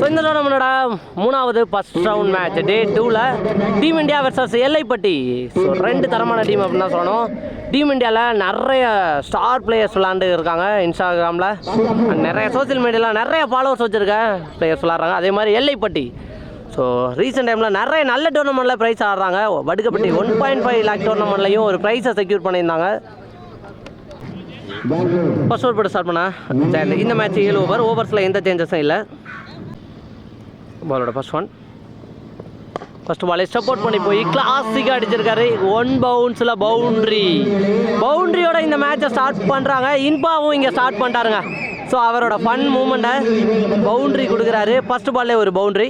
So இந்த டோர்னமெண்டோட மூணாவது first round match day டூவில் team India versus Ellaipatti. So ரெண்டு தரமான டீம் அப்படின்னு தான் சொல்லணும். டீம் இண்டியாவில் நிறைய ஸ்டார் பிளேயர்ஸ் விளாண்டு இருக்காங்க இன்ஸ்டாகிராமில் நிறைய சோஷியல் மீடியாவில் நிறைய ஃபாலோவர்ஸ் வச்சுருக்க பிளேயர்ஸ் விளாட்றாங்க அதே மாதிரி எல்லைப்பட்டி. ஸோ ரீசெண்ட் டைமில் நிறைய நல்ல டோர்னமெண்ட்டில் ப்ரைஸ் ஆடுறாங்க. Vadukkapatti one point five lakh டோர்னமெண்ட்லையும் ஒரு ப்ரைஸை செக்யூர் பண்ணியிருந்தாங்க. ஃபர்ஸ்ட் ஓவர் போட்டு ஸ்டார்ட் பண்ணா? சரி இந்த மேட்ச் ஏழு ஓவர் ஓவர்ஸில் எந்த சேஞ்சஸும் இல்லை. பாலோட ஃபர்ஸ்ட் ஒன் ஃபர்ஸ்ட் பாலே சப்போர்ட் பண்ணி போய் கிளாஸிக்காக அடிச்சிருக்காரு. ஒன் பவுன்ஸில் பவுண்ட்ரி பவுண்ட்ரியோட இந்த மேட்சை ஸ்டார்ட் பண்ணுறாங்க இன்பாவும் இங்கே ஸ்டார்ட் பண்ணிட்டாருங்க. ஸோ அவரோட ஃபன் மூமெண்ட்டை பவுண்ட்ரி கொடுக்குறாரு. ஃபர்ஸ்ட் பால்லே ஒரு பவுண்ட்ரி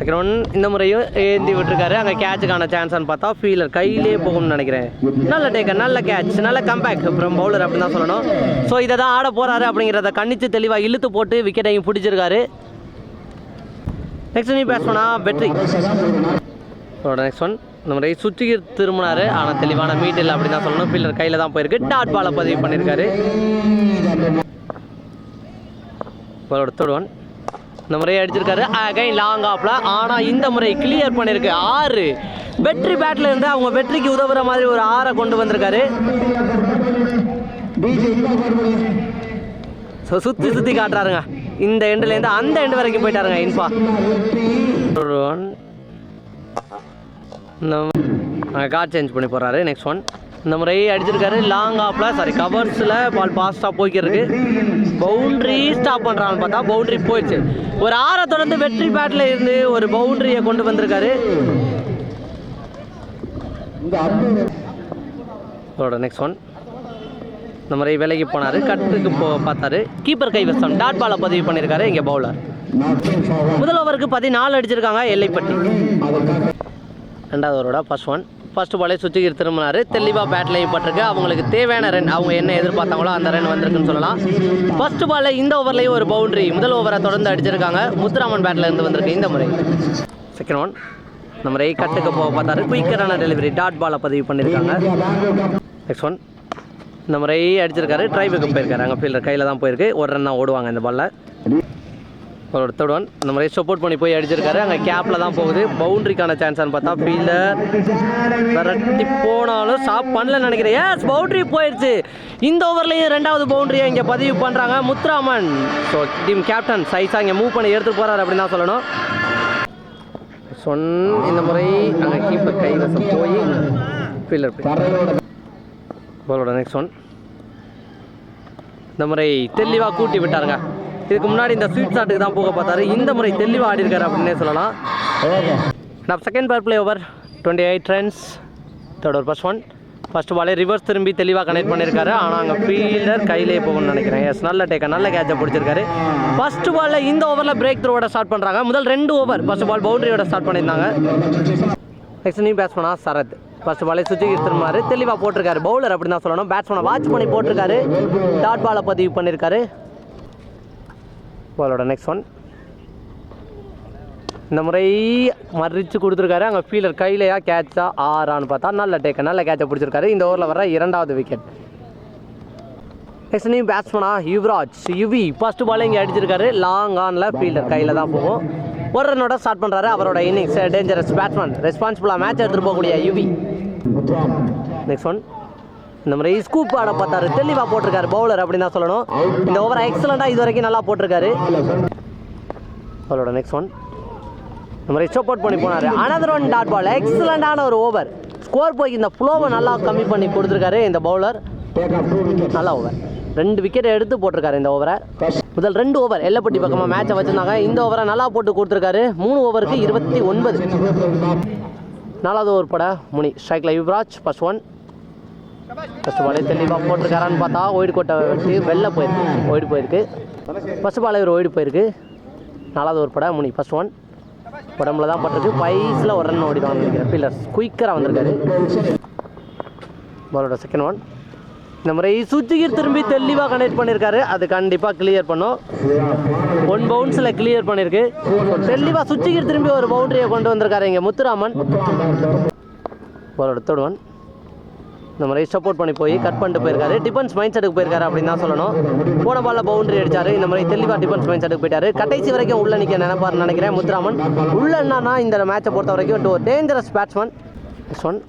செகண்ட் ஒன் இந்த முறையும் ஏந்தி விட்டுருக்காரு. அங்கே கேட்சுக்கான சான்ஸ்னு பார்த்தா ஃபீலர் கையிலே போகும்னு நினைக்கிறேன். நல்ல டேக்கர் நல்ல கேட்ச் நல்ல கம்பேக் அப்புறம் பவுலர் அப்படின்னு தான் சொல்லணும். ஸோ இதை தான் ஆட போகிறாரு அப்படிங்கிறத கணிச்சு தெளிவாக இழுத்து போட்டு விக்கெட்டையும் பிடிச்சிருக்காரு. நெக்ஸ்ட் நீ பேசணும்னா பெட்ரி வெற்றி நெக்ஸ்ட் ஒன் இந்த முறை சுற்றி திரும்பினாரு. ஆனால் தெளிவான மீட் இல்லை அப்படின்னு தான் சொல்லணும். ஃபீல்டர் கையில் தான் போயிருக்கு. டாட் பாலை பதிவு பண்ணியிருக்காரு அவரோட ஒன் இந்த முறை அடிச்சிருக்காரு. அகைன் லாங் ஆப்ல ஆனால் இந்த முறை கிளியர் பண்ணியிருக்கு ஆறு. வெற்றி பேட்டில் இருந்து அவங்க வெற்றிக்கு உதவுற மாதிரி ஒரு ஆறை கொண்டு வந்திருக்காரு. ஸோ சுற்றி சுற்றி காட்டுறாருங்க. இந்த எண்டுலேருந்து அந்த எண்டு வரைக்கும் போயிட்டாருங்க இன்ஃபா. ஒன் இந்த சேஞ்ச் பண்ணி போகிறாரு நெக்ஸ்ட் ஒன் இந்த முறை அடிச்சிருக்காரு. லாங் ஆப்பில் சாரி கவர்ஸில் பால் பாஸ்ட்டாக போய்க்கிறதுக்கு. பவுண்ட்ரி ஸ்டாப் பண்ணுறான்னு பார்த்தா பவுண்ட்ரி போயிடுச்சு. ஒரு ஆறை தொடர்ந்து வெற்றி பேட்டில் இருந்து ஒரு பவுண்ட்ரியை கொண்டு வந்திருக்காரு. அவரோட நெக்ஸ்ட் ஒன் இந்த முறை விலகி போனார். கட்டுக்கு போ பார்த்தாரு. கீப்பர் கைவசம் டாட் பாலை பதிவு பண்ணியிருக்காரு இங்கே பவுலர் முதல் ஓவருக்கு பதினாலு அடிச்சிருக்காங்க எல்லைப்பட்டி. ரெண்டாவது ஓவரோட ஃபர்ஸ்ட் ஒன் ஃபர்ஸ்ட் பாலே சுற்றி திரும்பினார். தெளிவாக பேட்லையும் பட்டிருக்கு அவங்களுக்கு தேவையான ரன் அவங்க என்ன எதிர்பார்த்தாங்களோ அந்த ரன் வந்திருக்குன்னு சொல்லலாம். ஃபர்ஸ்ட் பாலில் இந்த ஓவர்லேயும் ஒரு பவுண்டரி முதல் ஓவரை தொடர்ந்து அடிச்சிருக்காங்க. முத்துராமன் பேட்டில் இருந்து வந்திருக்கு இந்த முறை. செகண்ட் ஒன் இந்த முறை கட்டுக்கு போக பார்த்தாரு. குயிக்கரான டெலிவரி டாட் பாலை பதிவு பண்ணியிருக்காங்க நெக்ஸ்ட் ஒன் இந்த முறை அடிச்சிருக்காரு. ட்ரைபுக்கு போயிருக்காரு. அங்கே ஃபீல்டர் கையில் தான் போயிருக்கு. ஒரு ரன் தான் ஓடுவாங்க இந்த பாலில் அவரோட தேர்ட் ஒன் இந்த முறை சப்போர்ட் பண்ணி போய் அடிச்சிருக்காரு. அங்கே கேப்பில் தான் போகுது. பவுண்ட்ரிக்கான சான்ஸ்னு பார்த்தா ஃபீல்டர் விரட்டி போனாலும் ஸ்டாப் பண்ணலன்னு நினைக்கிறேன். ஏஸ் பவுண்ட்ரி போயிடுச்சு இந்த ஓவர்லேயும் ரெண்டாவது பவுண்டரியை இங்கே பதிவு பண்ணுறாங்க முத்துராமன். ஸோ டீம் கேப்டன் சைஸாக இங்கே மூவ் பண்ணி எடுத்து போகிறாரு அப்படின்னு தான் சொல்லணும். சொன் இந்த முறை அங்கே கீப்பர் கைவசம் போய் ஃபீல்டர் பாலோட நெக்ஸ்ட் ஒன் இந்த முறை தெளிவாக கூட்டி விட்டாருங்க. இதுக்கு முன்னாடி இந்த ஸ்வீட் ஷாட்டுக்கு தான் போக பார்த்தாரு. இந்த முறை தெளிவாக ஆடி இருக்காரு அப்படின்னே சொல்லலாம். நான் second power play over twenty eight runs third over first one first பாலே ரிவர்ஸ் திரும்பி தெளிவாக கனெக்ட் பண்ணியிருக்காரு. ஆனால் அங்கே ஃபீல்டர் கையிலே போகணும்னு நினைக்கிறேன். எஸ் நல்ல டேக்கா நல்ல கேட்சை பிடிச்சிருக்காரு. ஃபர்ஸ்ட் பாலில் இந்த ஓவரில் பிரேக் த்ரோவோட ஸ்டார்ட் பண்ணுறாங்க முதல் ரெண்டு ஓவர் ஃபர்ஸ்ட் பால் பவுண்டரியோட ஸ்டார்ட் பண்ணியிருந்தாங்க. நெக்ஸ்ட் நீ பேட்ஸ்மனா சரத். ஃபர்ஸ்ட் பாலே சுஜிக்கு திரும்பினாரு தெளிவாக போட்டிருக்காரு. பவுலர் அப்படின்னு தான் சொல்லணும். பேட்ஸ்மனை வாட்ச் பண்ணி போட்டிருக்காரு. டாட் பாலை பதிவு பண்ணியிருக்காரு. பாலோட நெக்ஸ்ட் ஒன் இந்த முறை மறிச்சு கொடுத்துருக்காரு. அங்கே ஃபீலர் கையிலையா கேட்சா ஆறான்னு பார்த்தா நல்ல டேக்க நல்ல கேட்சை பிடிச்சிருக்காரு. இந்த ஓவரில் வர இரண்டாவது விக்கெட் நெக்ஸ்ட் நீ பேட்ஸ்மனா யுவராஜ். யுவி ஃபர்ஸ்ட் பால் இங்கே அடிச்சிருக்காரு. லாங் ஆனில் ஃபீல்டர் கையில் தான் போகும். ஒரு ரன்னோட ஸ்டார்ட் பண்ணுறாரு அவரோட இன்னிங்ஸ் டேஞ்சரஸ் பேட்ஸ்மேன் ரெஸ்பான்சிபிளாக மேட்ச் எடுத்துகிட்டு போகக்கூடிய யுவி. நெக்ஸ்ட் ஒன் இந்த மாதிரி ஸ்கூப் ஆட பார்த்தாரு. தெளிவாக போட்டிருக்காரு பவுலர் அப்படின்னு தான் சொல்லணும். இந்த ஓவரை எக்ஸலண்ட்டாக இது வரைக்கும் நல்லா போட்டிருக்காரு. அவரோட நெக்ஸ்ட் ஒன் இந்த மாதிரி சப்போர்ட் பண்ணி போனார். அனதர் ஒன் டாட் பால் எக்ஸலண்ட்டான ஒரு ஓவர் ஸ்கோர் போய் இந்த ஃப்ளோவை நல்லா கம்மி பண்ணி கொடுத்துருக்காரு இந்த பவுலர் நல்ல ஓவர் ரெண்டு விக்கெட்டை எடுத்து போட்டிருக்காரு இந்த ஓவரை முதல் ரெண்டு ஓவர் எல்லப்பட்டி பக்கமாக மேட்சை வச்சுருந்தாங்க. இந்த ஓவரை நல்லா போட்டு கொடுத்துருக்காரு. மூணு ஓவருக்கு இருபத்தி ஒன்பது. நாலாவது ஓவர் பட முனி. ஸ்ட்ரைக்கில் யுவராஜ் ஃபர்ஸ்ட் ஒன் ஃபர்ஸ்ட் பாலே தெளிவாக போட்டிருக்காரான்னு பார்த்தா ஒயிட் கோட்டை வச்சு வெளில போயிருக்கு. ஒயிட் போயிருக்கு. பசுபாளையர் பாலே போயிருக்கு. நாலாவது ஒரு படம் முனி. ஃபஸ்ட் ஒன் உடம்புல தான் பட்டிருக்கு. பைஸில் ஒரு ரன் ஓடிடுவாங்க நினைக்கிறேன் பில்லர்ஸ் குயிக்கராக வந்திருக்காரு. பாலோட செகண்ட் ஒன் இந்த முறை சுத்திகர் திரும்பி தெளிவாக கனெக்ட் பண்ணியிருக்காரு அது கண்டிப்பாக கிளியர் பண்ணும். ஒன் பவுன்ஸில் கிளியர் பண்ணியிருக்கு தெளிவாக சுத்திகர் திரும்பி ஒரு பவுண்டரியை கொண்டு வந்திருக்காரு இங்கே முத்துராமன். பாலோட தொடுவன் இந்த மாதிரி சப்போர்ட் பண்ணி போய் கட் பண்ணிட்டு போயிருக்காரு. டிஃபென்ஸ் மைண்ட் செட்டுக்கு போயிருக்காரு அப்படின்னு தான் சொல்லணும். போன பாலில் பவுண்டரி அடிச்சாரு. இந்த மாதிரி தெளிவாக டிஃபென்ஸ் மைண்ட் செட்டுக்கு போயிட்டாரு. கடைசி வரைக்கும் உள்ள நிற்க நினைப்பார் நினைக்கிறேன் முத்துராமன். உள்ள என்னன்னா இந்த மேட்சை பொறுத்த வரைக்கும் டூ டேஞ்சரஸ் பேட்ஸ்மேன் ஒன்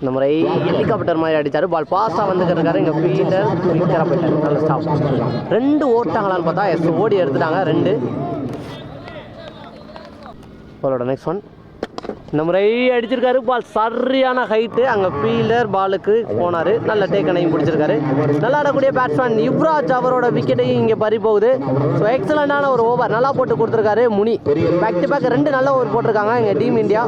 இந்த முறை ஹெலிகாப்டர் மாதிரி அடித்தார் பால் பாஸாக வந்துருக்காரு இங்கே ஃபீல்டர் குயிக்கராக போயிட்டார். நல்ல ஸ்டாப் ரெண்டு ஓட்டாங்களான்னு பார்த்தா எஸ் ஓடி எடுத்துட்டாங்க. ரெண்டு. பாலோட நெக்ஸ்ட் ஒன் இந்த முறை அடிச்சிருக்காரு. பால் சரியான ஹைட்டு அங்கே ஃபீல்டர் பாலுக்கு போனார். நல்ல டேக்கனையும் பிடிச்சிருக்காரு. நல்லா ஆடக்கூடிய பேட்ஸ்மேன் யுவராஜ் அவரோட விக்கெட்டையும் இங்கே பறி போகுது. ஸோ எக்ஸலண்டான ஒரு ஓவர் நல்லா போட்டு கொடுத்துருக்காரு முனி. பேக் டு பேக் ரெண்டு நல்ல ஓவர் போட்டிருக்காங்க இங்கே டீம் இந்தியா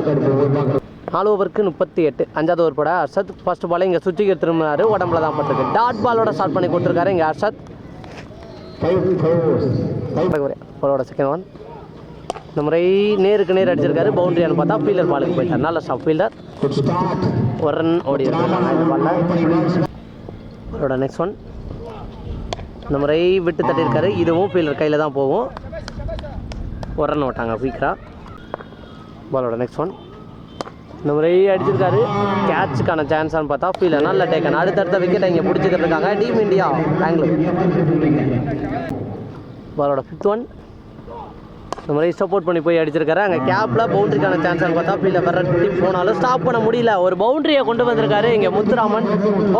நாலு ஓவருக்கு முப்பத்தி எட்டு. அஞ்சாவது ஓவர் போட அர்ஷத். ஃபர்ஸ்ட் பால் இங்கே சுற்றிக்கு திரும்பினாரு. உடம்புல தான் பட்டிருக்கு. டாட் பாலோட ஸ்டார்ட் பண்ணி கொடுத்துருக்காரு இங்கே அர்ஷத். பாலோட செகண்ட் ஒன் இந்த முறை நேருக்கு நேர் அடிச்சிருக்காரு பவுண்டரியான்னு பார்த்தா ஃபீல்டர் பாலுக்கு போயிட்டார். நல்ல ஸ்டாப் ஃபீல்டர் ஒரு ரன் ஓடி அவரோட நெக்ஸ்ட் ஒன் இந்த முறை விட்டு தட்டியிருக்காரு. இதுவும் ஃபீல்டர் கையில் தான் போகும். ஒரு ரன் ஓட்டாங்க குயிக்கராக பாலோட நெக்ஸ்ட் ஒன் இந்த முறை அடிச்சிருக்காரு. கேட்சுக்கான சான்ஸான்னு பார்த்தா ஃபீல்டர் நல்ல டேக்கன் அடுத்தடுத்த விக்கெட்டை இங்கே பிடிச்சிக்கிட்டு இருக்காங்க. டீம் இந்தியா பெங்களூர் பாலோட ஃபிஃப்த் ஒன் இந்த மாதிரி சப்போர்ட் பண்ணி போய் அடிச்சிருக்காரு. அங்கே கேப்பில் பவுண்டரிக்கான சான்ஸ்னு பார்த்தா ஃபீல்டில் டீம் போனாலும் ஸ்டாப் பண்ண முடியல. ஒரு பவுண்டரியை கொண்டு வந்திருக்காரு இங்கே முத்துராமன்.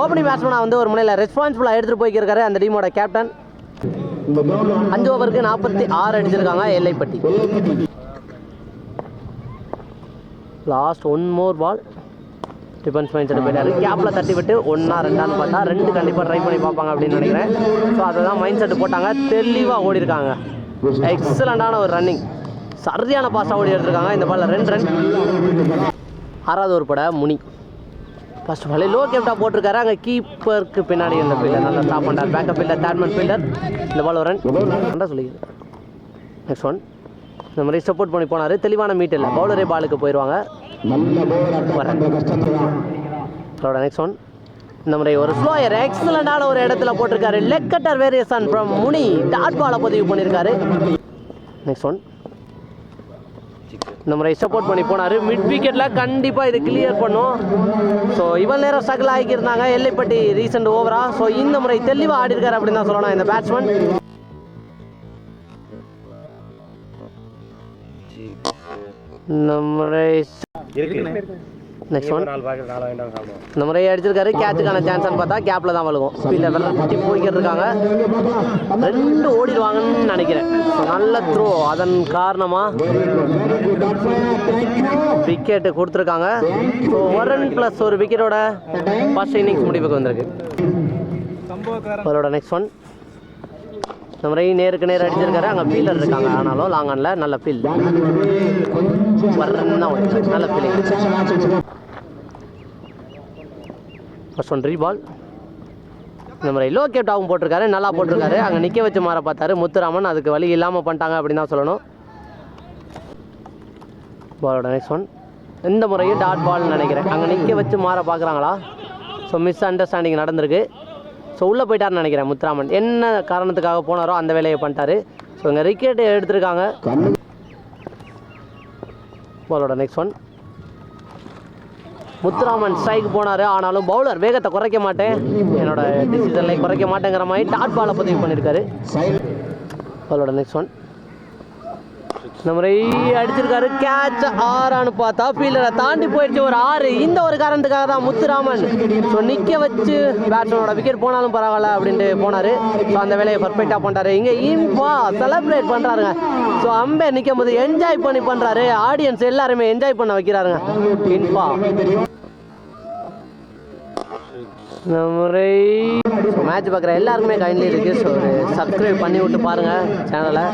ஓப்பனிங் பேட்ஸ்மேனாக வந்து ஒரு முனையில் ரெஸ்பான்சிபிளாக எடுத்துகிட்டு போய்க்கிருக்காரு அந்த டீமோட கேப்டன் அஞ்சு ஓவருக்கு நாற்பத்தி ஆறு அடிச்சிருக்காங்க Ellaipatti. Last one more ball defence mind set போயிட்டாரு. கேப்பில் தட்டி விட்டு ஒன்றா ரெண்டான்னு பார்த்தா ரெண்டு கண்டிப்பாக ட்ரை பண்ணி பார்ப்பாங்க அப்படின்னு நினைக்கிறேன். ஸோ அதை தான் மைண்ட் செட் போட்டாங்க. தெளிவாக ஓடிருக்காங்க. எக்ஸலண்டான ஒரு ரன்னிங் சரியான பாஸாக ஓடி எடுத்திருக்காங்க. இந்த பாலில் ரெண்டு ரன் ஆறாவது ஒரு பட முனி. ஃபர்ஸ்ட் பாலே லோ கேப்டா போட்டிருக்காரு. அங்கே கீப்பருக்கு பின்னாடி இந்த ஃபீல்டர் நல்லா ஸ்டாப் பண்ணுறாரு பேக்கப் ஃபீல்டர் தேர்ட்மேன் ஃபீல்டர் இந்த பால் ஒரு ரன் ரெண்டா சொல்லிக்கிறேன். நெக்ஸ்ட் ஒன் இந்த மாதிரி சப்போர்ட் பண்ணி போனார். தெளிவான மீட் இல்லை. பவுலரே பாலுக்கு போயிடுவாங்க நெக்ஸ்ட் ஒன் இந்த முறை ஒரு ஸ்லோயர் எக்ஸலண்டான ஒரு இடத்துல போட்டிருக்காரு. Leg cutter variation variation from Muni dot பாலை பதிவு பண்ணியிருக்காரு. நெக்ஸ்ட் ஒன் இந்த முறை சப்போர்ட் பண்ணி போனார். மிட் விக்கெட்டில் கண்டிப்பாக இது கிளியர் பண்ணும். ஸோ இவ்வளோ நேரம் ஸ்ட்ரகிள் ஆகியிருந்தாங்க. எல்லைப்பட்டி ரீசெண்ட் ஓவரா ஸோ இந்த முறை தெளிவாக ஆடி இருக்காரு அப்படின்னு தான் சொல்லணும். இந்த பேட்ஸ்மேன் இந்த முறை நெக்ஸ்ட் ஒன் இந்த முறை அடிச்சிருக்காரு. கேட்சுக்கான சான்ஸ்னு பார்த்தா கேப்பில் தான் வழுகும். ஸ்பீடில் விரட்டி போய்க்கிட்டு இருக்காங்க. ரெண்டு ஓடிடுவாங்கன்னு நினைக்கிறேன். நல்ல த்ரோ அதன் காரணமாக விக்கெட்டு கொடுத்துருக்காங்க. ஸோ ஒரு ரன் ப்ளஸ் ஒரு விக்கெட்டோட ஃபர்ஸ்ட் இன்னிங்ஸ் முடிவுக்கு வந்திருக்கு. அவரோட நெக்ஸ்ட் ஒன் இந்த முறை நேருக்கு நேர் அடிச்சிருக்காரு. அங்கே ஃபீல்டர் இருக்காங்க. ஆனாலும் லாங் ஆனில் நல்ல ஃபீல் வர்றன்னு தான். நல்ல ஃபீலிங் ஃபர்ஸ்ட் ஒன் ரீபால் இந்த முறை லோ கேப்டாவும் போட்டிருக்காரு நல்லா போட்டிருக்காரு. அங்கே நிற்க வச்சு மாற பார்த்தாரு. முத்துராமன் அதுக்கு வழி இல்லாமல் பண்ணிட்டாங்க அப்படின்னு தான் சொல்லணும். பாலோட நெக்ஸ்ட் ஒன் இந்த முறையும் டாட் பால்னு நினைக்கிறேன். அங்கே நிற்க வச்சு மாற பார்க்குறாங்களா? ஸோ மிஸ் அண்டர்ஸ்டாண்டிங் நடந்திருக்கு. ஸோ உள்ளே போயிட்டாருன்னு நினைக்கிறேன் முத்துராமன். என்ன காரணத்துக்காக போனாரோ அந்த வேலையை பண்ணிட்டாரு. ஸோ இங்கே விக்கெட் எடுத்திருக்காங்க. பாலோட நெக்ஸ்ட் ஒன் முத்துராமன் ஸ்ட்ரைக் போனார். ஆனாலும் பவுலர் வேகத்தை குறைக்க மாட்டேன். என்னோட டிசிஷனில் குறைக்க மாட்டேங்கிற மாதிரி டாட் பாலை பதிவு பண்ணியிருக்காரு அவரோட நெக்ஸ்ட் ஒன் இந்த முறை அடிச்சிருக்காரு. கேட்ச் ஆறான்னு பார்த்தா ஃபீல்டரை தாண்டி போயிடுச்சு. ஒரு ஆறு. இந்த ஒரு காரணத்துக்காக தான் முத்துராமன். ஸோ நிற்க வச்சு பேட்ஸ்மேனோட விக்கெட் போனாலும் பரவாயில்ல அப்படின்ட்டு போனார். ஸோ அந்த வேலையை பர்ஃபெக்டாக பண்ணுறாரு இங்கே இம்பா செலிப்ரேட் பண்ணுறாருங்க ஸோ அம்பே நிற்கும் போது என்ஜாய் பண்ணி பண்ணுறாரு ஆடியன்ஸ் எல்லாருமே என்ஜாய் பண்ண வைக்கிறாருங்க. இன்பா இந்த முறை மேட்ச் பார்க்குற எல்லாருக்குமே கைண்ட்லி இருக்குது ஸோ ஒரு சப்ஸ்கிரைப் பண்ணி விட்டு பாருங்கள் சேனலை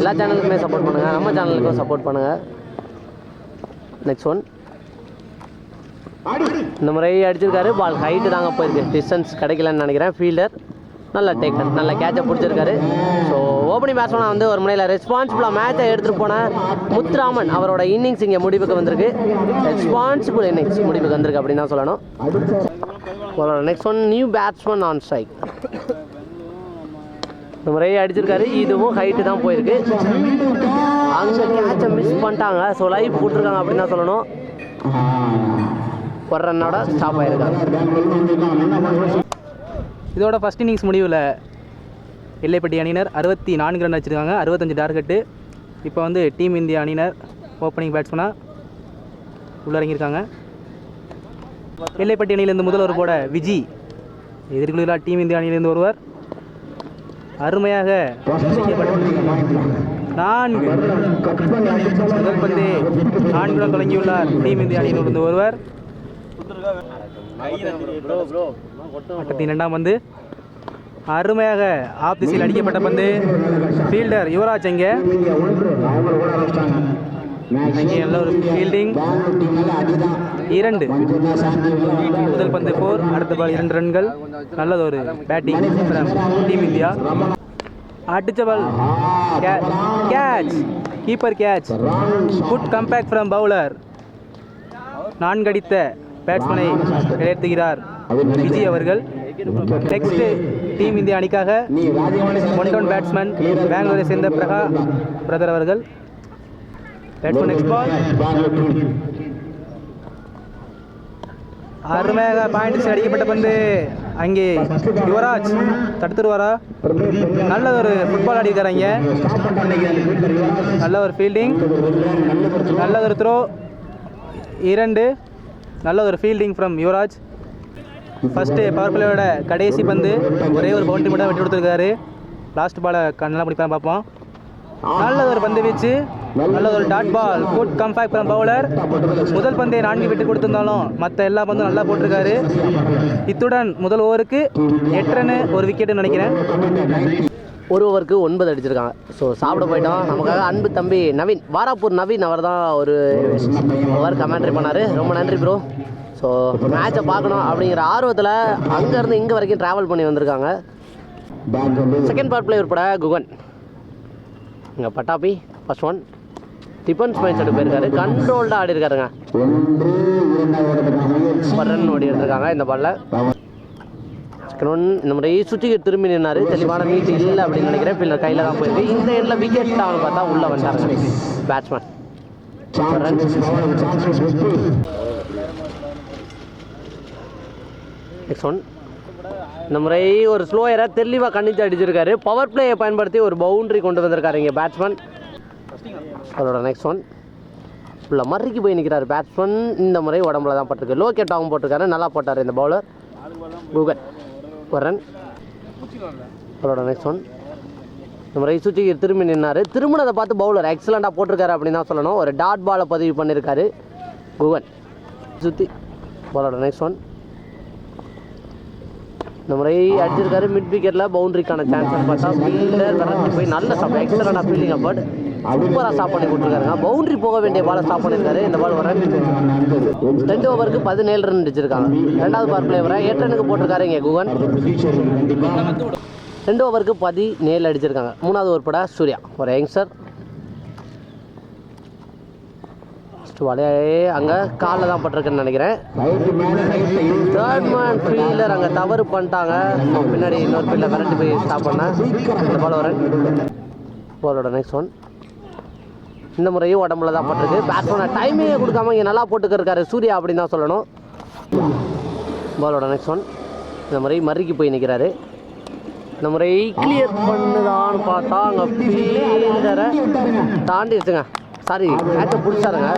எல்லா சேனலுக்குமே சப்போர்ட் பண்ணுங்கள் நம்ம சேனலுக்கும் சப்போர்ட் பண்ணுங்கள் நெக்ஸ்ட் ஒன் இந்த முறை அடிச்சிருக்காரு. பால் ஹைட்டு தாங்க போயிருக்கு. டிஸ்டன்ஸ் கிடைக்கலன்னு நினைக்கிறேன். ஃபீல்டர் நல்ல டேக்கன் நல்ல கேட்சை பிடிச்சிருக்காரு. ஸோ ஓப்பனிங் பேட்ஸ்மேனாக வந்து ஒரு முறையில் ரெஸ்பான்சிபிளாக மேட்சை எடுத்துகிட்டு போன முத்துராமன் அவரோட இன்னிங்ஸ் இங்கே முடிவுக்கு வந்திருக்கு. ரெஸ்பான்சிபிள் இன்னிங்ஸ் முடிவுக்கு வந்திருக்கு அப்படின்னு தான் சொல்லணும். Next one new batsman on strike இந்த அடிச்சிருக்காரு. இதுவும் ஹைட்டு தான் போயிருக்கு. அங்கே கேட்சை மிஸ் பண்ணிட்டாங்க. ஸோ லைஃப் போட்டிருக்காங்க அப்படின்னு தான் சொல்லணும். ஒரு ரன்னோட ஸ்டாப் ஆயிருக்காங்க. இதோட ஃபஸ்ட் இன்னிங்ஸ் முடிவில் எல்லைப்பட்டி அணியினர் அறுபத்தி நான்கு ரன் வச்சுருக்காங்க அறுபத்தஞ்சு டார்கெட்டு இப்போ வந்து டீம் இந்தியா அணியினர் ஓப்பனிங் பேட்ஸ்மனாக உள்ளடங்கியிருக்காங்க எல்லைப்பட்டி அணியிலிருந்து முதல்வர் போட விஜி. எதிர்குழுவிலா டீம் இந்தியா அணியிலிருந்து ஒருவர். அருமையாக நான்கு. முதல் பந்து நான்குடன் தொடங்கியுள்ளார் டீம் இந்தியா அணியிலிருந்து ஒருவர். ஆட்டத்தின் இரண்டாம் பந்து. அருமையாக ஆஃப் திசையில் அடிக்கப்பட்ட பந்து. ஃபீல்டர் யுவராஜ் அங்கே. அங்கே நல்ல ஒரு ஃபீல்டிங் இரண்டு. முதல் பந்து ஃபோர் அடுத்த பால் இரண்டு ரன்கள். நல்லது ஒரு பேட்டிங் டீம் இந்தியா அடிச்ச ball catch keeper catch good comeback from bowler நான்கடித்த பேட்ஸ்மனை நிலைத்துகிறார் விஜய் அவர்கள். நெக்ஸ்ட் டீம் இந்தியா அணிக்காக ஒன் டவுன் பேட்ஸ்மேன் பெங்களூரை சேர்ந்த பிரகா பிரதர் அவர்கள். பேட்ஸ்மேன் நெக்ஸ்ட் பால் அருமையாக பாயிண்ட்ஸ் அடிக்கப்பட்ட பந்து. அங்கே யுவராஜ் தடுத்துருவாரா? நல்ல ஒரு ஃபுட்பால் அடிக்கிறார் இங்கே நல்ல ஒரு ஃபீல்டிங் நல்ல ஒரு த்ரோ இரண்டு. நல்ல ஒரு fielding from Yuvraj first power பிளேயோட கடைசி பந்து. ஒரே ஒரு பவுண்டரி மட்டும் விட்டு கொடுத்துருக்காரு. லாஸ்ட் பாலை கண்ணெல்லாம் பிடிப்பான் பார்ப்போம். நல்லது ஒரு பந்து வீச்சு. நல்லது ஒரு டாட் பால் குட் கம்பேக் பண்ண பவுலர் முதல் பந்தை நான்கு விட்டு கொடுத்திருந்தாலும் மற்ற எல்லா பந்தும் நல்லா போட்டிருக்காரு. இத்துடன் முதல் ஓவருக்கு எட்டு ரன்னு ஒரு விக்கெட்டுன்னு நினைக்கிறேன். ஒரு ஓவருக்கு ஒன்பது அடிச்சிருக்காங்க. ஸோ சாப்பிட போயிட்டோம். நமக்காக அன்பு தம்பி நவீன் வாராப்பூர் நவீன் அவர் தான் ஒரு ஓவர் கமெண்ட்ரி பண்ணார். ரொம்ப நன்றி ப்ரோ ஸோ மேட்சை பார்க்கணும் அப்படிங்கிற ஆர்வத்தில் அங்கேருந்து இங்கே வரைக்கும் ட்ராவல் பண்ணி வந்திருக்காங்க. செகண்ட் பார்ட் பிளே உட்பட குகன். இங்கே Pattabi first one defence mind போயிருக்காரு. கண்ட்ரோல்டாக ஆடி இருக்காருங்க பரன் ஓடி இருக்காங்க இந்த பாலில். ஒன் இந்த முறை சுற்றிக்கு திரும்பி நின்னாரு. தெளிவான மீட் இல்லை அப்படின்னு நினைக்கிறேன். பின்னர் கையில் தான் போயிருக்கு. இந்த எண்ணில் விக்கெட் ஆகணும் பார்த்தா உள்ளே வந்துட்டாங்க பேட்ஸ்மேன் நெக்ஸ்ட் ஒன் இந்த முறை ஒரு ஸ்லோயரை தெளிவாக கண்டித்து அடிச்சிருக்காரு. பவர் பிளேயை பயன்படுத்தி ஒரு பவுண்டரி கொண்டு வந்திருக்காரு இங்கே பேட்ஸ்மேன் அவரோட நெக்ஸ்ட் ஒன் ஃபுல்லாக மறுக்கி போய் நிற்கிறார் பேட்ஸ்மேன் இந்த முறை உடம்புல தான் பட்டிருக்கு. லோ கேட்டாகவும் போட்டிருக்காரு. நல்லா போட்டார் இந்த பவுலர் கூகன் ஒரு ரன் அவரோட நெக்ஸ்ட் ஒன் இந்த முறை சுச்சிக்கு திரும்பி நின்னார். திரும்பினதை பார்த்து பவுலர் எக்ஸலண்ட்டாக போட்டிருக்காரு அப்படின்னு தான் சொல்லணும். ஒரு டாட் பாலை பதிவு பண்ணியிருக்காரு குகன் சுற்றி பாலோட நெக்ஸ்ட் ஒன் இந்த முறை அடிச்சிருக்காரு மிட் விக்கெட்டில் பவுண்டரிக்கான சான்ஸ் பார்த்தா ஃபீல்டர் விரட்டி போய் நல்ல ஸ்டாப் எக்ஸலண்டாக ஃபீல்டிங் பட் சூப்பராக ஸ்டாப் பண்ணி கொடுத்துருக்காருங்க. பவுண்டரி போக வேண்டிய பாலை ஸ்டாப் பண்ணியிருக்காரு. இந்த பால் வர ரெண்டு ஓவருக்கு பதினேழு ரன் அடிச்சிருக்காங்க. ரெண்டாவது பார் பிளே வர எட்டு ரனுக்கு போட்டிருக்காரு இங்கே குகன். ரெண்டு ஓவருக்கு பதினேழு அடிச்சிருக்காங்க. மூணாவது ஓவர் பட சூர்யா. ஒரு யங்ஸ்டர் ஃபஸ்ட்டு வலையே அங்கே காலில் தான் பட்டிருக்குன்னு நினைக்கிறேன். தேர்ட் மேன் ஃபீல்டர் அங்கே தவறு பண்ணிட்டாங்க. பின்னாடி இன்னொரு ஃபீல்டர் விரட்டி போய் ஸ்டாப் பண்ணேன் இந்த பால் வரேன் பாலோட நெக்ஸ்ட் ஒன் இந்த முறையும் உடம்புல தான் பட்டிருக்கு. பேட்ஸ்மேனை டைமிங்கே கொடுக்காம இங்கே நல்லா போட்டுக்கிருக்காரு சூர்யா அப்படின்னு தான் சொல்லணும். பாலோட நெக்ஸ்ட் ஒன் இந்த முறை மறுக்கி போய் நிற்கிறாரு இந்த முறை கிளியர் பண்ணுதான்னு பார்த்தா அங்கே ஃபீல்டரை தாண்டிடுச்சுங்க. சாரி கேட்சை பிடிச்சாருங்க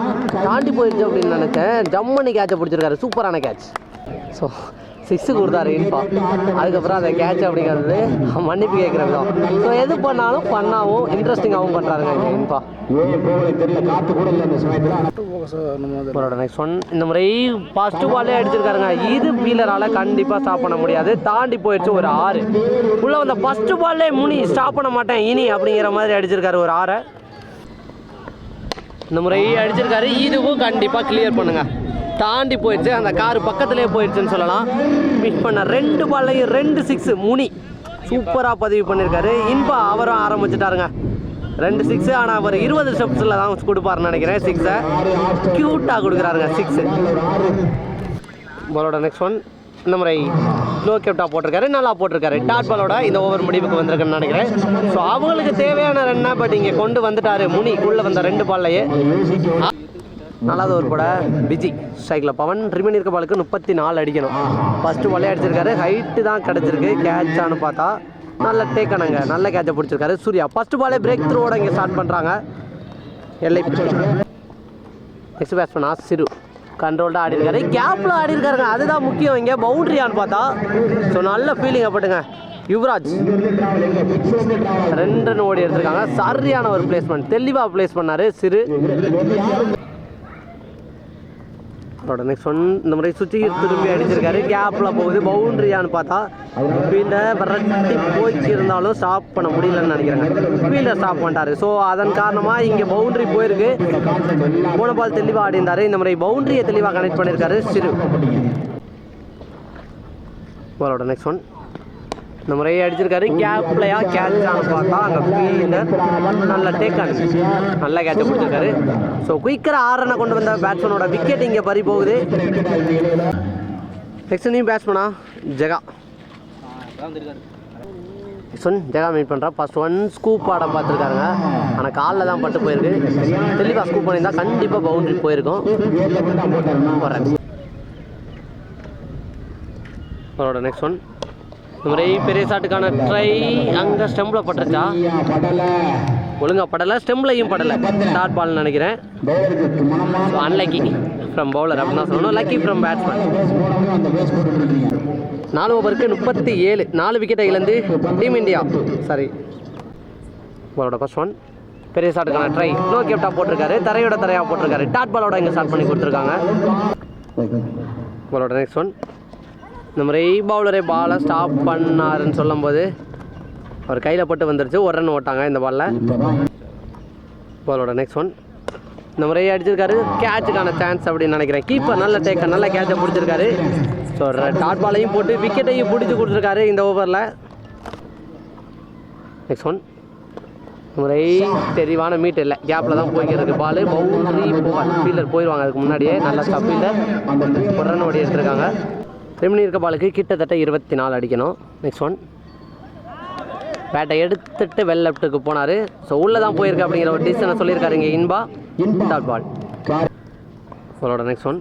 தாண்டி போயிடுச்சு அப்படின்னு நினச்சேன். ஜம்மனி கேட்சை பிடிச்சிருக்காரு. சூப்பரான கேட்ச் ஸோ சிக்ஸு கொடுத்தாரு இன்ஃபா அதுக்கப்புறம் அந்த கேட்ச் அப்படிங்கிறது மன்னிப்பு கேட்குற விதம். ஸோ எது பண்ணாலும் பண்ணாவும் இன்ட்ரெஸ்டிங்காகவும் பண்ணுறாருங்க அவரோட நெக்ஸ்ட் ஒன் இந்த முறை ஃபஸ்ட்டு பாலே அடிச்சிருக்காருங்க. இது ஃபீலரால் கண்டிப்பாக ஸ்டாப் பண்ண முடியாது. தாண்டி போயிடுச்சு ஒரு ஆறு. உள்ள வந்த ஃபஸ்ட்டு பால்லே முனி ஸ்டாப் பண்ண மாட்டேன். இனி அப்படிங்கிற மாதிரி அடிச்சிருக்காரு ஒரு ஆறை. இந்த முறை அடிச்சிருக்காரு. இதுவும் கண்டிப்பாக கிளியர் பண்ணுங்க. தாண்டி போயிடுச்சு. அந்த கார் பக்கத்துலேயே போயிடுச்சுன்னு சொல்லலாம். மிஸ் பண்ண ரெண்டு பால்லையும் ரெண்டு சிக்ஸ் முனி. சூப்பராக பதிவு பண்ணியிருக்காரு இன்பா அவரும் ஆரம்பிச்சிட்டாருங்க. ரெண்டு சிக்ஸு ஆனால் அவர் இருபது ஸ்டெப்ஸில் தான் கொடுப்பாருன்னு நினைக்கிறேன். சிக்ஸை க்யூட்டாக கொடுக்குறாருங்க சிக்ஸு பாலோட நெக்ஸ்ட் ஒன் இந்த முறை நோ கேப்டா போட்டிருக்காரு நல்லா போட்டிருக்காரு. டாட் பாலோட இந்த ஓவர் முடிவுக்கு வந்திருக்குன்னு நினைக்கிறேன். ஸோ அவங்களுக்கு தேவையான ரன்னா பட் இங்கே கொண்டு வந்துட்டாரு முனி. உள்ளே வந்த ரெண்டு பால்லையே. நாலாவது ஒரு கூட பிஜி. ஸ்ட்ரைக்கில் பவன் ரிமைன் இருக்க பாலுக்கு முப்பத்தி நாலு அடிக்கணும். ஃபஸ்ட்டு வலையை அடிச்சிருக்காரு. ஹைட்டு தான் கிடச்சிருக்கு. கேட்சான்னு பார்த்தா நல்ல டேக் டேக்கணுங்க நல்ல கேட்சை பிடிச்சிருக்காரு சூர்யா. ஃபஸ்ட்டு பாலே பிரேக் த்ரூவோட இங்கே ஸ்டார்ட் பண்ணுறாங்க எல்லை நெக்ஸ்ட் பேட்ஸ்மேனா சிறு. கண்ட்ரோல்டாக ஆடி இருக்காரு கேப்பில் ஆடி இருக்காருங்க அதுதான் முக்கியம். இங்கே பவுண்ட்ரியான்னு பார்த்தா ஸோ நல்ல ஃபீலிங் அப்பட்டுங்க யுவராஜ். ரெண்டு ரன் ஓடி எடுத்திருக்காங்க. சரியான ஒரு பிளேஸ்மெண்ட் தெளிவாக பிளேஸ் பண்ணாரு சிறு. அவரோட நெக்ஸ்ட் ஒன் இந்த முறை சுற்றி திரும்பி அடிச்சிருக்காரு. கேப்பில் போகுது. பவுண்ட்ரியான்னு பார்த்தா ஃபீல்டை விரட்டி போய்க்கு இருந்தாலும் ஸ்டாப் பண்ண முடியலன்னு நினைக்கிறேன். ஃபீல்டை ஸ்டாப் பண்ணிட்டாரு. ஸோ அதன் காரணமாக இங்கே பவுண்ட்ரி போயிருக்கு. போன பால் தெளிவாக ஆடி இந்த முறை பவுண்டரியை தெளிவாக கனெக்ட் பண்ணியிருக்காரு சிறு. பாலோட நெக்ஸ்ட் ஒன் இந்த முறையை அடிச்சிருக்காரு. கேப்லையா கேட்ச் ஆன பார்த்தா அங்கே ஃபீல்டர் நல்ல டேக் டேக்கன் நல்ல கேட்சை பிடிச்சிருக்காரு ஸோ குயிக்கராக ஆறு ரனை கொண்டு வந்த பேட்ஸ்மேனோட விக்கெட் இங்கே பறி போகுது. நெக்ஸ்ட் நியூ பேட்ஸ்மேனா ஜெகா. சொன் ஜெகா மீட் பண்ணுறா ஃபஸ்ட் ஒன் ஸ்கூப் ஆட பார்த்துருக்காருங்க. ஆனால் காலில் தான் பட்டு போயிருக்கு. தெளிவாக ஸ்கூப் பண்ணியிருந்தா கண்டிப்பாக பவுண்டரி போயிருக்கும். அவரோட நெக்ஸ்ட் ஒன் இவரே பெரிய ஷாட்டுக்கான ட்ரை அங்கே ஸ்டெம்பில் பட்டுருச்சா? ஒழுங்காக படலை ஸ்டெம்லையும் படலை. ஷார்ட் பால்னு நினைக்கிறேன். ஸோ அன்லக்கி ஃப்ரம் பவுலர் அப்படின்னு தான் சொல்லணும். லக்கி ஃப்ரம் பேட்ஸ்மேன் நாலு ஓவருக்கு முப்பத்தி ஏழு நாலு விக்கெட்டை இழந்து டீம் இந்தியா சாரி பாலோட ஃபர்ஸ்ட் ஒன் பெரிய ஷாட்டுக்கான ட்ரை நோ கேப்டாக போட்டிருக்காரு. தரையோட தரையாக போட்டிருக்காரு. டாட் பாலோட இங்கே ஸ்டார்ட் பண்ணி கொடுத்துருக்காங்க. பாலோட நெக்ஸ்ட் ஒன் இந்த மாதிரி பவுலரே பாலை ஸ்டாப் பண்ணாருன்னு சொல்லும்போது அவர் கையில் பட்டு வந்துருச்சு. ஒரு ரன் ஓட்டாங்க இந்த பாலில் பாலோட நெக்ஸ்ட் ஒன் இந்த முறையே அடிச்சிருக்காரு. கேட்சுக்கான சான்ஸ் அப்படின்னு நினைக்கிறேன். கீப்பர் நல்ல டேக்கர் நல்ல கேட்சை பிடிச்சிருக்காரு. ஸோ டாட் பாலையும் போட்டு விக்கெட்டையும் பிடிச்சி கொடுத்துருக்காரு இந்த ஓவரில் நெக்ஸ்ட் ஒன் இந்த முறை தெளிவான மீட் இல்லை. கேப்பில் தான் போய்க்கிறது பால் பவுண்டரி போவார் ஃபீல்டர் போயிடுவாங்க அதுக்கு முன்னாடியே நல்ல ஸ்டப் ஃபீல்டர் ஒரு ரன் ஓடி எடுத்திருக்காங்க. ரெமினி இருக்க பாலுக்கு கிட்டத்தட்ட இருபத்தி நாலு அடிக்கணும் நெக்ஸ்ட் ஒன் பேட்டை எடுத்துட்டு வெல் லெஃப்ட்டுக்கு போனார். ஸோ உள்ளே தான் போயிருக்கு அப்படிங்கிற ஒரு டிசிஷனை சொல்லியிருக்காரு இங்கே இன்பா. Dot ball. அவரோட நெக்ஸ்ட் ஒன்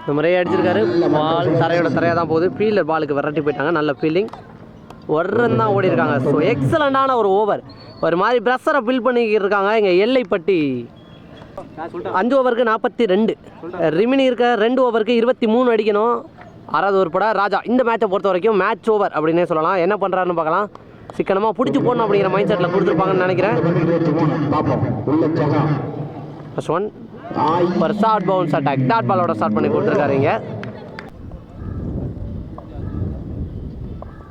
இந்த முறையை அடிச்சிருக்காரு. பால் தரையோட தரையாக தான் போகுது. ஃபீல்டர் பாலுக்கு விரட்டி போயிட்டாங்க. நல்ல ஃபீல்டிங் ஒரு ரன் தான் ஓடி இருக்காங்க ஸோ எக்ஸலண்டான ஒரு ஓவர் ஒரு மாதிரி ப்ரெஷரை ஃபில் பண்ணிக்கிட்டு இருக்காங்க இங்கே எல்லைப்பட்டி. அஞ்சு ஓவருக்கு நாற்பத்தி ரெண்டு. ரிமினி இருக்க ரெண்டு ஓவருக்கு இருபத்தி மூணு அடிக்கணும். ஆறாவது ஒரு படம் ராஜா இந்த மேட்சை பொறுத்த வரைக்கும் மேட்ச் ஓவர் அப்படின்னே சொல்லலாம். என்ன பண்ணுறாருன்னு பார்க்கலாம். சிக்கனமாக பிடிச்சி போடணும் அப்படிங்கிற மைண்ட் செட்டில் கொடுத்துருப்பாங்கன்னு நினைக்கிறேன். ஃபர்ஸ்ட் ஒன் ஒரு ஷார்ட் பவுன்ஸ் அட்டாக் டாட் பாலோட ஸ்டார்ட் பண்ணி கொடுத்துருக்காரு இங்கே.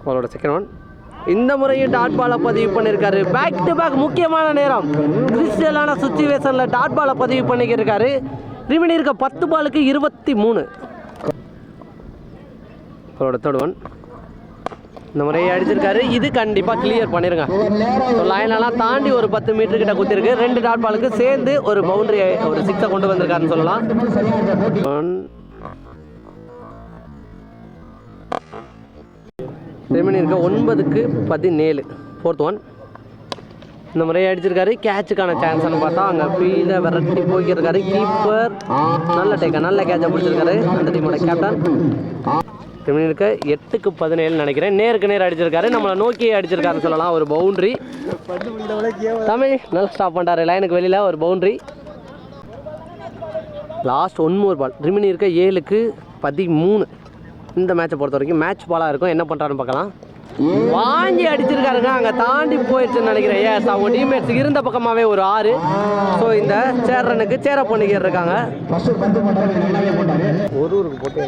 அவரோட செகண்ட் ஒன் இந்த முறையும் டாட் பாலை பதிவு பண்ணியிருக்காரு. பேக் டு பேக் முக்கியமான நேரம். கிறிஸ்டியலான சுச்சுவேஷனில் டாட் பாலை பதிவு பண்ணிக்கிருக்காரு ரிமினி இருக்க பத்து பாலுக்கு இருபத்தி மூணு. அவரோட தொடுவன் இந்த முறையை அடிச்சிருக்காரு. இது கண்டிப்பாக கிளியர் பண்ணிருங்க. ஸோ லைனெல்லாம் தாண்டி ஒரு பத்து மீட்டர் கிட்ட குத்திருக்கு. ரெண்டு டாட் பாலுக்கு சேர்ந்து ஒரு பவுண்டரி ஒரு சிக்ஸை கொண்டு வந்திருக்காருன்னு சொல்லலாம். One. இருக்க. ஒன்பதுக்கு பதினேழு. ஃபோர்த் ஒன் இந்த முறையை அடிச்சிருக்காரு. கேட்சுக்கான சான்ஸ்னு பார்த்தா அங்கே ஃபீல்டை விரட்டி போய்க்கிருக்காரு கீப்பர் நல்ல டேக்கா நல்ல கேட்சை பிடிச்சிருக்காரு. அந்த டீமோட கேப்டன் ரெமினி இருக்க எட்டுக்கு பதினேழு நினைக்கிறேன். நேருக்கு நேர் அடிச்சிருக்காரு. நம்மளை நோக்கி அடிச்சிருக்காருன்னு சொல்லலாம். ஒரு பவுண்ட்ரி தமிழ் நல்லா ஸ்டாப் பண்ணுறாரு லைனுக்கு வெளியில் ஒரு பவுண்ட்ரி லாஸ்ட் ஒன்மூர் பால் ரிமினி இருக்க ஏழுக்கு பதிமூணு. இந்த மேட்சை பொறுத்த வரைக்கும் மேட்ச் பாலாக இருக்கும். என்ன பண்ணுறாருன்னு பார்க்கலாம். வாங்கி அடிச்சிருக்காருங்க. அங்கே தாண்டி போயிடுச்சுன்னு நினைக்கிறேன். ஏஸ் அவங்க டீம்மேட்ஸ் இருந்த பக்கமாகவே ஒரு ஆறு. ஸோ இந்த சேர்ரனுக்கு சேர பண்ணிக்கிட்டு இருக்காங்க. ஒரு ஊருக்கு போட்டு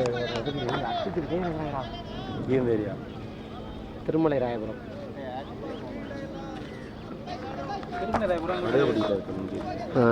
திருமலை ராயபுரம். ஆ.